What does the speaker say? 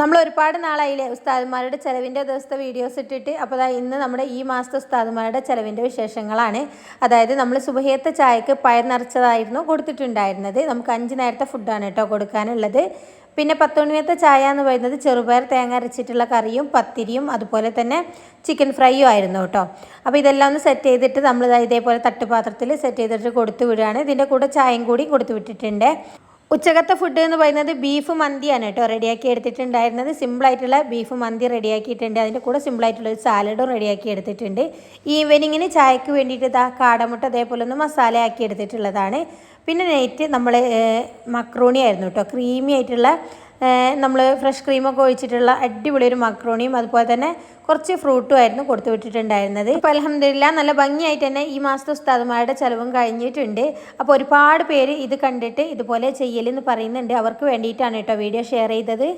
നമ്മൾ ഒരുപാട് നാളായില്ലേ ഉസ്താദന്മാരുടെ ചിലവിന്റെ ദിവസത്തെ വീഡിയോസ് ഇട്ടിട്ട്. അപ്പോൾ ഇന്ന് നമ്മുടെ ഈ മാസത്തെ ഉസ്താദന്മാരുടെ ചിലവിന്റെ വിശേഷങ്ങളാണ്. അതായത് നമ്മൾ സുബഹേത്ത ചായക്ക് പയർ നിറച്ചതായിരുന്നു കൊടുത്തിട്ടുണ്ടായിരുന്നത്. നമുക്ക് അഞ്ച് നേരത്തെ ഫുഡാണ് കേട്ടോ കൊടുക്കാനുള്ളത്. പിന്നെ പത്തുമണിയത്തെ ചായ എന്ന് പറയുന്നത് ചെറുപയർ തേങ്ങ അരച്ചിട്ടുള്ള കറിയും പത്തിരിയും അതുപോലെ തന്നെ ചിക്കൻ ഫ്രൈയും ആയിരുന്നു കേട്ടോ. അപ്പോൾ ഇതെല്ലാം ഒന്ന് സെറ്റ് ചെയ്തിട്ട് നമ്മൾ ഇതേപോലെ തട്ടുപാത്രത്തിൽ സെറ്റ് ചെയ്തിട്ട് കൊടുത്തു വിടുകയാണ്. ഇതിന്റെ കൂടെ ചായയും കൂടി കൊടുത്തു വിട്ടിട്ടുണ്ട്. ഉച്ചകത്തെ ഫുഡ് എന്ന് പറയുന്നത് ബീഫ് മന്തിയാണ് കേട്ടോ റെഡിയാക്കി എടുത്തിട്ടുണ്ടായിരുന്നത്. സിമ്പിളായിട്ടുള്ള ബീഫ് മന്തി റെഡിയാക്കിയിട്ടുണ്ട് അതിന്റെ കൂടെ സിമ്പിളായിട്ടുള്ള ഒരു സാലഡും റെഡിയാക്കി എടുത്തിട്ടുണ്ട്. ഈവനിങ്ങിന് ചായക്ക് വേണ്ടിയിട്ട് ഇതാ കാടമുട്ട അതേപോലെ ഒന്ന് മസാല ആക്കി എടുത്തിട്ടുള്ളതാണ്. പിന്നെ നൈറ്റ് നമ്മൾ മക്രോണി ആയിരുന്നു കേട്ടോ. ക്രീമി ആയിട്ടുള്ള നമ്മൾ ഫ്രഷ് ക്രീമൊക്കെ ഒഴിച്ചിട്ടുള്ള അടിപൊളി ഒരു മക്രോണിയും അതുപോലെ തന്നെ കുറച്ച് ഫ്രൂട്ടും ആയിരുന്നു കൊടുത്തു വിട്ടിട്ടുണ്ടായിരുന്നത്. അപ്പോൾ അലഹമില്ല നല്ല ഭംഗിയായിട്ട് തന്നെ ഈ മാസത്തെ ഉസ്താദുമാരുടെ ചിലവും കഴിഞ്ഞിട്ടുണ്ട്. അപ്പോൾ ഒരുപാട് പേര് ഇത് കണ്ടിട്ട് ഇതുപോലെ ചെയ്യലെന്ന് പറയുന്നുണ്ട്. അവർക്ക് വേണ്ടിയിട്ടാണ് കേട്ടോ വീഡിയോ ഷെയർ ചെയ്തത്.